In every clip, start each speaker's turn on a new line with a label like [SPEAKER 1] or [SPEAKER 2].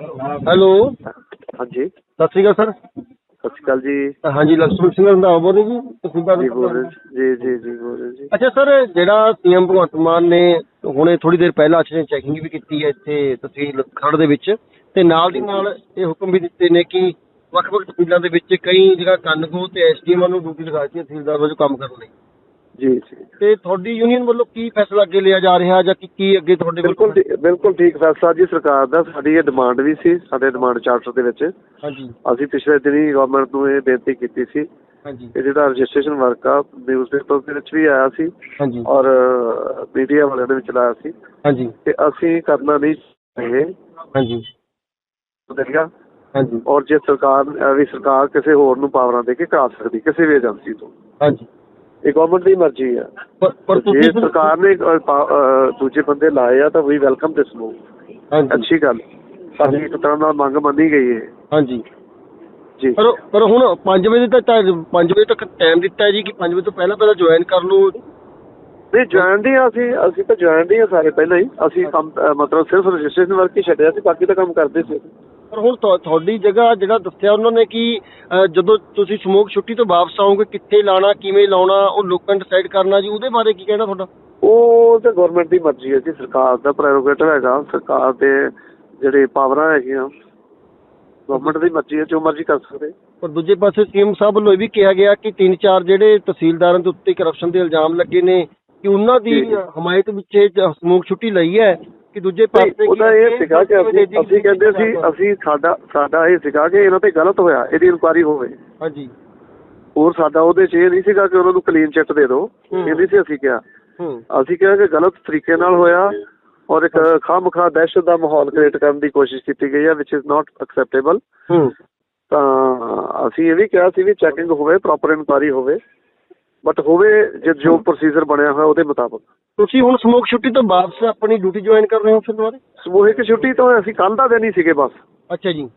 [SPEAKER 1] Hello.
[SPEAKER 2] ਹਾਂਜੀ।
[SPEAKER 1] ਸਤਿ ਸ਼੍ਰੀ ਅਕਾਲ sir.
[SPEAKER 2] ਸਤਿ ਸ਼੍ਰੀ ਅਕਾਲ ਜੀ।
[SPEAKER 1] ਹਾਂਜੀ ਲక్ష్ਮਣ ਸਿੰਘ ਰੰਧਾਵਾ ਬੋਲ ਰਹੇ ਜੀ? ਤੁਸੀਂ
[SPEAKER 2] ਗੱਲ ਜੀ ਰਹੇ ਜੀ। ਜੀ ਜੀ ਬੋਲ ਰਹੇ ਜੀ।
[SPEAKER 1] ਅੱਛਾ ਸਰ ਜਿਹੜਾ ਸੀਐਮ ਭਗਵੰਤ ਮਾਨ ਨੇ ਹੁਣੇ ਥੋੜੀ ਦੇਰ ਪਹਿਲਾਂ ਅਸੀਂ ਚੈਕਿੰਗ ਵੀ ਕੀਤੀ ਹੈ ਇੱਥੇ ਤਹਿਸੀਲ ਖੜ ਦੇ ਵਿੱਚ ਤੇ ਨਾਲ ਦੀ ਨਾਲ ਇਹ ਹੁਕਮ ਵੀ ਦਿੱਤੇ ਨੇ ਕਿ ਵੱਖ-ਵੱਖ ਪਿੰਡਾਂ ਦੇ ਵਿੱਚ ਕਈ ਜਗ੍ਹਾ ਕੰਨਗੋ ਤੇ ਐਸਡੀਐਮ ਨੂੰ ਡਿਊਟੀ ਲਗਾ ਦਿੱਤੀ ਤਹਿਸੀਲਦਾਰ ਵਜੋਂ ਕੰਮ ਕਰਨ ਲਈ।
[SPEAKER 2] ਜੀ ਜੀ।
[SPEAKER 1] ਤੇ ਤੁਹਾਡੀ ਯੂਨੀਅਨ ਵੱਲੋਂ ਕੀ ਫੈਸਲਾ ਅੱਗੇ ਲਿਆ ਜਾ ਰਿਹਾ ਜਾਂ ਕੀ ਕੀ ਅੱਗੇ ਤੁਹਾਡੇ
[SPEAKER 2] ਬਿਲਕੁਲ ਬਿਲਕੁਲ ਠੀਕ ਫੈਸਲਾ ਜੀ ਸਰਕਾਰ ਦਾ ਸਾਡੀ ਇਹ ਡਿਮਾਂਡ ਵੀ ਸੀ ਸਾਡੇ ਡਿਮਾਂਡ ਚਾਰਟਰ ਦੇ ਵਿੱਚ।
[SPEAKER 1] ਹਾਂਜੀ।
[SPEAKER 2] ਅਸੀਂ ਪਿਛਲੇ ਦਿਨੀ ਗਵਰਨਮੈਂਟ ਨੂੰ ਇਹ ਬੇਨਤੀ ਕੀਤੀ ਸੀ
[SPEAKER 1] ਹਾਂਜੀ।
[SPEAKER 2] ਕਿ ਜਿਹੜਾ ਰਜਿਸਟ੍ਰੇਸ਼ਨ ਵਰਕ ਆ ਨਿਊਜ਼ਪੇਪਰ ਦੇ ਵਿੱਚ ਵੀ ਆਇਆ ਸੀ
[SPEAKER 1] ਹਾਂਜੀ।
[SPEAKER 2] ਔਰ ਮੀਡੀਆ ਵਾਲਿਆਂ ਨੇ ਵੀ ਚਲਾਇਆ ਸੀ।
[SPEAKER 1] ਹਾਂਜੀ।
[SPEAKER 2] ਤੇ ਅਸੀਂ ਕਰਨਾ ਨਹੀਂ ਚਾਹੇ
[SPEAKER 1] ਹਾਂਜੀ।
[SPEAKER 2] ਦੇਖਿਆ
[SPEAKER 1] ਹਾਂਜੀ।
[SPEAKER 2] ਔਰ ਜੇ ਸਰਕਾਰ ਅਹ ਵੀ ਸਰਕਾਰ ਕਿਸੇ ਹੋਰ ਨੂੰ ਪਾਵਰਾਂ ਦੇ ਕੇ ਕਰਾ ਸਕਦੀ ਕਿਸੇ ਵੀ ਏਜੰਸੀ ਤੋਂ।
[SPEAKER 1] ਹਾਂਜੀ।
[SPEAKER 2] ਇਹ ਗਵਰਨਮੈਂਟ ਦੀ ਮਰਜ਼ੀ ਆ।
[SPEAKER 1] ਪਰ
[SPEAKER 2] ਜੇ
[SPEAKER 1] ਤੁਸੀਂ
[SPEAKER 2] ਸਰਕਾਰ ਨੇ ਦੂਜੇ ਬੰਦੇ ਲਾਏ ਆ ਤਾਂ ਵੀ ਵੈਲਕਮ ਦਿਸ ਮੂਵ ਅੱਛੀ ਗੱਲ। ਸਾਡੀ ਇੱਕ ਤਰ੍ਹਾਂ ਨਾਲ ਮੰਗ ਮੰਨੀ ਗਈ ਹੈ
[SPEAKER 1] ਹਾਂਜੀ।
[SPEAKER 2] ਜੀ।
[SPEAKER 1] ਪਰ ਪਰ ਹੁਣ 5 ਵਜੇ ਤੱਕ 5 ਵਜੇ ਤੱਕ ਟਾਈਮ ਦਿੱਤਾ ਜੀ ਕਿ 5 ਵਜੇ ਤੋਂ ਪਹਿਲਾਂ ਪਹਿਲਾਂ ਜੁਆਇਨ ਕਰ ਲਓ।
[SPEAKER 2] ਨਹੀਂ ਜੁਆਇਨ ਦੀ ਅਸੀਂ ਅਸੀਂ ਤਾਂ ਜੁਆਇਨ ਦੀ ਆ ਸਾਰੇ ਪਹਿਲਾਂ ਹੀ। ਅਸੀਂ ਕੰਮ ਮਤਲਬ ਸਿਰਫ ਰਜਿਸਟ੍ਰੇਸ਼ਨ ਵਰਕ ਹੀ ਛੱਡਿਆ ਸੀ ਬਾਕੀ ਤਾਂ ਕੰਮ ਕਰਦੇ ਸੀ।
[SPEAKER 1] ਪਰ ਹੁਣ ਤੁਹਾ- ਤੁਹਾਡੀ ਜਗ੍ਹਾ ਜਿਹੜਾ ਦੱਸਿਆ ਉਹਨਾਂ ਨੇ ਕਿ ਜਦੋਂ ਤੁਸੀਂ ਸਮੋਕ ਛੁੱਟੀ ਤੋਂ ਵਾਪਸ ਆਓਗੇ ਕਿੱਥੇ ਲਾਣਾ ਕਿਵੇਂ ਲਾਉਣਾ ਉਹ ਲੋਕਾਂ ਡਿਸਾਈਡ ਕਰਨਾ ਜੀ ਉਹਦੇ ਬਾਰੇ ਕੀ ਕਹਿਣਾ ਤੁਹਾਡਾ
[SPEAKER 2] ਉਹ ਤੇ ਗਵਰਨਮੈਂਟ ਦੀ ਮਰਜ਼ੀ ਹੈ ਜੀ ਸਰਕਾਰ ਦਾ ਪ੍ਰੈਰੋਗੇਟਿਵ ਹੈਗਾ ਸਰਕਾਰ ਦੇ ਜਿਹੜੇ ਪਾਵਰਾਂ ਹੈਗੀਆਂ ਗਵਰਨਮੈਂਟ ਦੀ ਮਰਜ਼ੀ ਹੈ ਜੋ ਮਰਜ਼ੀ ਕਰ ਸਕਦੇ
[SPEAKER 1] ਪਰ ਦੂਜੇ ਪਾਸੇ ਸੀਐਮ ਸਾਹਿਬ ਵੱਲੋਂ ਇਹ ਵੀ ਕਿਹਾ ਗਿਆ ਕਿ ਤਿੰਨ ਚਾਰ ਜਿਹੜੇ ਤਹਿਸੀਲਦਾਰਾਂ ਦੇ ਉੱਤੇ ਕਰਪਸ਼ਨ ਦੇ ਇਲਜ਼ਾਮ ਲੱਗੇ ਨੇ ਕਿ ਉਹਨਾਂ ਦੀ
[SPEAKER 2] ਜੀ।
[SPEAKER 1] ਹਮਾਇਤ ਵਿੱਚ ਇਹ ਜ- ਛੁੱਟੀ ਲਈ ਹੈ ਕਿ ਦੂਜੇ ਪਾਸੇ
[SPEAKER 2] ਉਹਦਾ ਇਹ ਸੀਗਾ ਕਿ ਅਸੀਂ ਅਸੀਂ ਕਹਿੰਦੇ ਸੀ ਅਸੀਂ ਸਾਡਾ ਸਾਡਾ ਇਹ ਸੀਗਾ ਕਿ ਇਹਨਾਂ ਤੇ ਗਲਤ ਹੋਇਆ ਇਹਦੀ ਇਨਕੁਆਰੀ ਹੋਵੇ।
[SPEAKER 1] ਹਾਂਜੀ।
[SPEAKER 2] ਹੋਰ ਸਾਡਾ ਉਹਦੇ 'ਚ ਇਹ ਨਹੀਂ ਸੀਗਾ ਕਿ ਉਹਨਾਂ ਨੂੰ ਕਲੀਨ ਚਿੱਟ ਦੇ ਦਿਓ
[SPEAKER 1] ਹੂੰ।
[SPEAKER 2] ਇਹ ਨਹੀਂ ਸੀ ਅਸੀਂ ਕਿਹਾ। ਅਸੀਂ ਕਿਹਾ ਕਿ ਗਲਤ ਤਰੀਕੇ ਨਾਲ ਹੋਇਆ ਔਰ ਇੱਕ ਖਾਮਖਾ ਦਹਿਸ਼ਤ ਦਾ ਮਾਹੌਲ ਕ੍ਰੀਏਟ ਕਰਨ ਦੀ ਕੋਸ਼ਿਸ਼ ਕੀਤੀ ਗਈ ਹੈ ਵਿਚ ਇਜ਼ ਨਾਟ ਐਕਸੈਪਟੇਬਲ
[SPEAKER 1] ਹੂੰ।
[SPEAKER 2] ਤਾਂ ਅਸੀਂ ਇਹ ਵੀ ਕਿਹਾ ਸੀ ਵੀ ਚੈਕਿੰਗ ਹੋਵੇ ਪ੍ਰੋਪਰ ਇਨਕੁਆਰੀ ਹੋਵੇ। ਬਟ ਹੋਵੇ ਜੇ ਜੋ ਪ੍ਰੋਸੀਜਰ ਬਣਿਆ ਹੋਇਆ ਉਹਦੇ ਮੁਤਾਬਕ।
[SPEAKER 1] ਤੁਸੀਂ ਹੁਣ ਸਮੋਕ ਛੁੱਟੀ ਤੋਂ ਵਾਪਸ ਆਪਣੀ ਡਿਊਟੀ ਜੁਆਇਨ ਕਰ ਰਹੇ ਹੋ ਫਿਰ ਦੁਬਾਰੇ?
[SPEAKER 2] ਸਮੂਹਿਕ ਛੁੱਟੀ ਤੋਂ ਅਸੀਂ ਕੱਲ ਦਾ ਦਿਨ ਹੀ ਸੀਗੇ ਬਸ।
[SPEAKER 1] ਅੱਛਾ ਜੀ।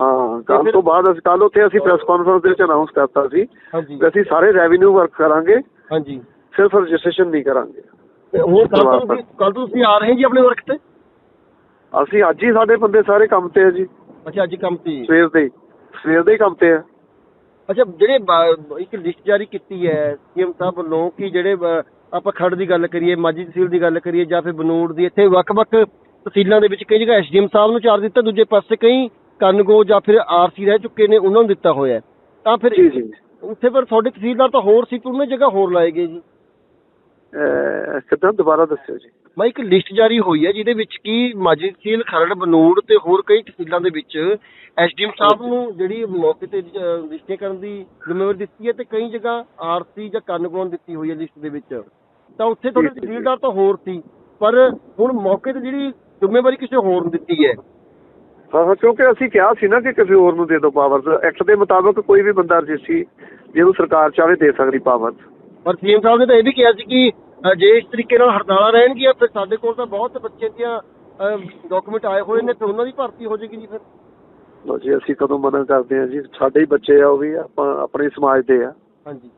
[SPEAKER 2] ਹਾਂ ਕੱਲ ਤੋਂ ਬਾਅਦ ਅਸੀਂ ਕੱਲ ਉੱਥੇ ਅਸੀਂ ਪ੍ਰੈਸ ਕਾਨਫਰੰਸ ਦੇ ਵਿੱਚ ਅਨਾਉਂਸ ਕਰਤਾ ਸੀ ਕਿ ਅਸੀਂ ਸਾਰੇ ਰੈਵਨਿਊ ਵਰਕ ਕਰਾਂਗੇ।
[SPEAKER 1] ਹਾਂਜੀ।
[SPEAKER 2] ਸਿਰਫ ਰਜਿਸਟ੍ਰੇਸ਼ਨ ਨਹੀਂ ਕਰਾਂਗੇ।
[SPEAKER 1] ਹੁਣ ਕੱਲ ਤੋਂ ਕੱਲ ਤੋਂ ਤੁਸੀਂ ਆ ਰਹੇ ਜੀ ਆਪਣੇ ਵਰਕ ਤੇ?
[SPEAKER 2] ਅਸੀਂ ਅੱਜ ਹੀ ਸਾਡੇ ਬੰਦੇ ਸਾਰੇ ਕੰਮ ਤੇ ਆ ਜੀ।
[SPEAKER 1] ਅੱਛਾ ਅੱਜ ਕੰਮ ਤੇ।
[SPEAKER 2] ਸਵੇਰ ਦੇ। ਸਵੇਰ ਦੇ ਕੰਮ ਤੇ ਆ।
[SPEAKER 1] ਅੱਛਾ ਜਿਹੜੇ ਬ- ਇੱਕ ਲਿਸਟ ਜਾਰੀ ਕੀਤੀ ਹੈ ਸੀਐਮ ਸਾਹਿਬ ਵੱਲੋਂ ਕਿ ਜਿਹੜੇ ਆਪਾਂ ਖੜ ਦੀ ਗੱਲ ਕਰੀਏ ਮਾਜੀ ਤਹਿਸੀਲ ਦੀ ਗੱਲ ਕਰੀਏ ਜਾਂ ਫਿਰ ਬਨੂੜ ਦੀ ਇੱਥੇ ਵੱਖ-ਵੱਖ ਤਹਿਸੀਲਾਂ ਦੇ ਵਿੱਚ ਕਈ ਜਗ੍ਹਾ ਐਸਡੀਐਮ ਸਾਹਿਬ ਨੂੰ ਚਾਰਜ ਦਿੱਤਾ ਦੂਜੇ ਪਾਸੇ ਕਈ ਕੰਨਗੋ ਜਾਂ ਫਿਰ ਆਰਸੀ ਰਹਿ ਚੁੱਕੇ ਨੇ ਉਹਨਾਂ ਨੂੰ ਦਿੱਤਾ ਹੋਇਆ ਹੈ। ਤਾਂ ਫਿਰ
[SPEAKER 2] ਜੀ ਜੀ
[SPEAKER 1] ਉੱਥੇ ਪਰ ਤੁਹਾਡੇ ਤਹਿਸੀਲਦਾਰ ਤਾਂ ਹੋਰ ਸੀ ਉਹਨੇ ਜਗ੍ਹਾ ਹੋਰ ਲਾਏ ਗਏ ਜੀ
[SPEAKER 2] ਕਿੱਦਾਂ ਦੁਬਾਰਾ ਦੱਸਿਓ ਜੀ।
[SPEAKER 1] ਮੈਂ ਇੱਕ ਲਿਸਟ ਜਾਰੀ ਹੋਈ ਹੈ ਜਿਹਦੇ ਵਿੱਚ ਕੀ ਮਾਜੀ ਤਹਿਸੀਲ ਖਰੜ ਬਨੂੜ ਤੇ ਹੋਰ ਕਈ ਤਹਿਸੀਲਾਂ ਦੇ ਵਿੱਚ ਐਸਡੀਐਮ ਸਾਹਿਬ ਨੂੰ ਜਿਹੜੀ ਮੌਕੇ ਤੇ ਰਜਿਸਟਰ ਕਰਨ ਦੀ ਜ਼ਿੰਮੇਵਾਰੀ ਦਿੱਤੀ ਹੈ ਤੇ ਕਈ ਜਗ੍ਹਾ ਆਰਸੀ ਜਾਂ ਕੰਨਗੋਨ ਦਿੱਤੀ ਹੋਈ ਹੈ ਲਿਸਟ ਦੇ ਵਿੱਚ। ਤਾਂ ਉੱਥੇ ਤੁਹਾਡੇ। ਤਹਿਸੀਲਦਾਰ ਤਾਂ ਹੋਰ ਸੀ ਪਰ ਹੁਣ ਮੌਕੇ ਤੇ ਜਿਹੜੀ ਜ਼ਿੰਮੇਵਾਰੀ ਕਿਸੇ ਹੋਰ ਨੂੰ ਦਿੱਤੀ ਹੈ।
[SPEAKER 2] ਹਾਂ ਹਾਂ ਕਿਉਂਕਿ ਅਸੀਂ ਕਿਹਾ ਸੀ ਨਾ ਕਿ ਕਿਸੇ ਹੋਰ ਨੂੰ ਦੇ ਦਿਓ ਪਾਵਰਸ ਐਕਟ ਦੇ ਮੁਤਾਬਕ ਕੋਈ ਵੀ ਬੰਦਾ ਰਜਿਸਟਰੀ ਜਿਹਨੂੰ ਸਰਕਾਰ ਚਾਹੇ ਦੇ ਸਕਦੀ ਪਾਵਰ।
[SPEAKER 1] ਪਰ ਸੀਐਮ ਸਾਹਿਬ ਨੇ ਤਾਂ ਇਹ ਵੀ ਕਿਹਾ ਸੀ ਕਿ ਜੇ ਇਸ ਤਰੀਕੇ ਨਾਲ ਹੜਤਾਲਾਂ ਰਹਿਣਗੀਆਂ ਫਿਰ ਸਾਡੇ ਕੋਲ ਤਾਂ ਬਹੁਤ ਬੱਚੇ ਦੀਆਂ ਡਾਕੂਮੈਂਟ ਆਏ ਹੋਏ ਨੇ ਤੇ ਉਹਨਾਂ ਦੀ ਭਰਤੀ ਹੋ ਜਾਏਗੀ ਜੀ ਫਿਰ।
[SPEAKER 2] ਲੋ ਜੀ ਅਸੀਂ ਕਦੋਂ ਮਨਾ ਕਰਦੇ ਆ ਜੀ ਸਾਡੇ ਹੀ ਬੱਚੇ ਆ ਉਹ ਵੀ ਆਪਾਂ ਆਪਣੇ ਸਮਾਜ ਦੇ ਆ।
[SPEAKER 1] ਹਾਂਜੀ।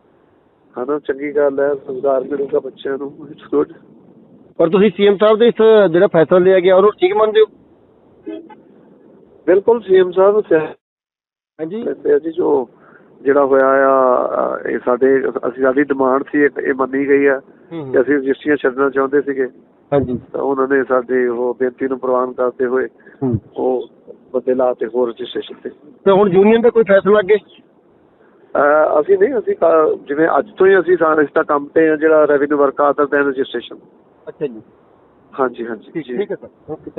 [SPEAKER 2] ਹਨਾ ਚੰਗੀ ਗੱਲ ਹੈ ਰੋਜ਼ਗਾਰ ਮਿਲੂਗਾ ਬੱਚਿਆਂ ਨੂੰ ਇਟਸ ਗੁੱਡ
[SPEAKER 1] ਪਰ ਤੁਸੀਂ ਸੀਐਮ ਸਾਹਿਬ ਦੇ ਇਸ ਜਿਹੜਾ ਫੈਸਲਾ ਲਿਆ ਗਿਆ ਉਹਨੂੰ ਠੀਕ ਮੰਨਦੇ ਹੋ?
[SPEAKER 2] ਬਿਲਕੁਲ ਸੀਐਮ ਸਾਹਿਬ
[SPEAKER 1] ਹਾਂਜੀ।
[SPEAKER 2] ਜੀ ਜੋ ਜਿਹੜਾ ਹੋਇਆ ਆ ਇਹ ਸਾਡੇ ਅਸੀਂ ਸਾਡੀ ਡਿਮਾਂਡ ਸੀ ਇਹ ਮੰਨੀ ਗਈ ਆ ਕਿ ਅਸੀਂ ਰਜਿਸਟਰੀਆਂ ਛੱਡਣਾ ਚਾਹੁੰਦੇ ਸੀਗੇ।
[SPEAKER 1] ਹਾਂਜੀ।
[SPEAKER 2] ਤਾਂ ਉਹਨਾਂ ਨੇ ਸਾਡੇ ਉਹ ਬੇਨਤੀ ਨੂੰ ਪ੍ਰਵਾਨ ਕਰਦੇ ਹੋਏ ਉਹ ਬੰਦੇ ਲਾਤੇ ਹੋਰ ਰਜਿਸਟ੍ਰੇਸ਼ਨ ਤੇ।
[SPEAKER 1] ਤੇ ਹੁਣ ਯੂਨੀਅਨ ਦਾ ਕੋਈ ਫੈਸਲਾ ਅੱਗੇ?
[SPEAKER 2] ਅਸੀਂ ਨਹੀਂ ਅਸੀਂ ਜਿਵੇਂ ਅੱਜ ਤੋਂ ਹੀ ਅਸੀਂ ਸਾਰੇ ਇਸ ਦਾ ਕੰਮ ਤੇ ਆ ਜਿਹੜਾ revenue work other than registration
[SPEAKER 1] ਅੱਛਾ ਜੀ।
[SPEAKER 2] ਹਾਂਜੀ ਹਾਂਜੀ।
[SPEAKER 1] ਠੀਕ ਹੈ ਸਰ। Okay thank